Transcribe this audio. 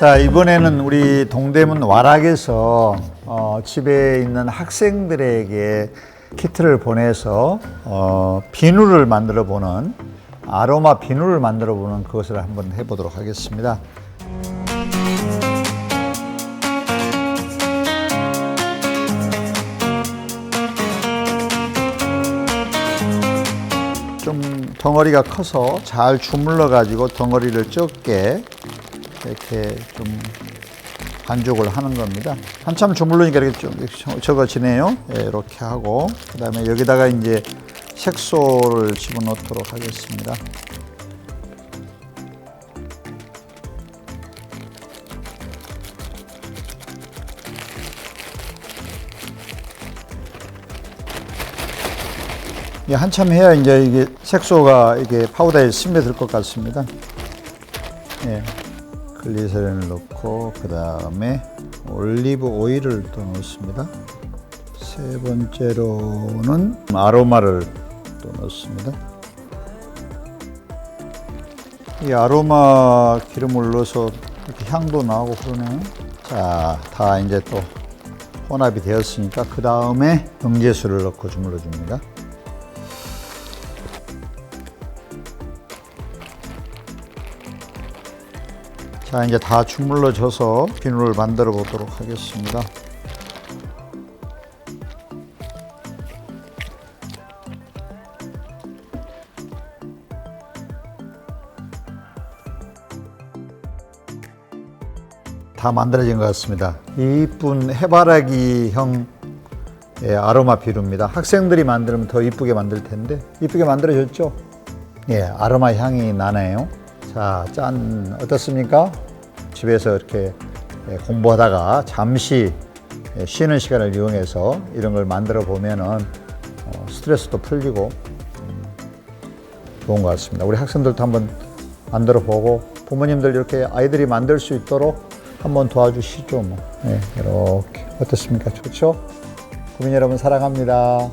자 이번에는 우리 동대문 와락에서 어, 집에 있는 학생들에게 키트를 보내서 어, 비누를 만들어 보는 아로마 비누를 만들어 보는 그것을 한번 해보도록 하겠습니다. 좀 덩어리가 커서 잘 주물러 가지고 덩어리를 적게 이렇게 좀 반죽을 하는 겁니다. 한참 주물르니까 이렇게 좀 적어지네요. 예, 이렇게 하고 그 다음에 여기다가 이제 색소를 집어넣도록 하겠습니다. 예, 한참 해야 이제 이게 색소가 이게 파우더에 스며들 것 같습니다. 예, 글리세린을 넣고 그 다음에 올리브 오일을 또 넣습니다. 세 번째로는 아로마를 또 넣습니다. 이 아로마 기름을 넣어서 이렇게 향도 나고 그러네요. 자, 다 이제 또 혼합이 되었으니까 그 다음에 응제수를 넣고 주물러 줍니다. 자 이제 다 주물러 져서 비누를 만들어 보도록 하겠습니다. 다 만들어진 것 같습니다. 이쁜 해바라기형 예, 아로마 비누입니다. 학생들이 만들면 더 이쁘게 만들 텐데 이쁘게 만들어졌죠? 예, 아로마 향이 나네요. 자, 짠 어떻습니까? 집에서 이렇게 예, 공부하다가 잠시 예, 쉬는 시간을 이용해서 이런 걸 만들어 보면은 어, 스트레스도 풀리고 음, 좋은 것 같습니다. 우리 학생들도 한번 만들어 보고 부모님들 이렇게 아이들이 만들 수 있도록 한번 도와주시죠. 뭐. 예, 이렇게 어떻습니까? 좋죠? 국민 여러분 사랑합니다.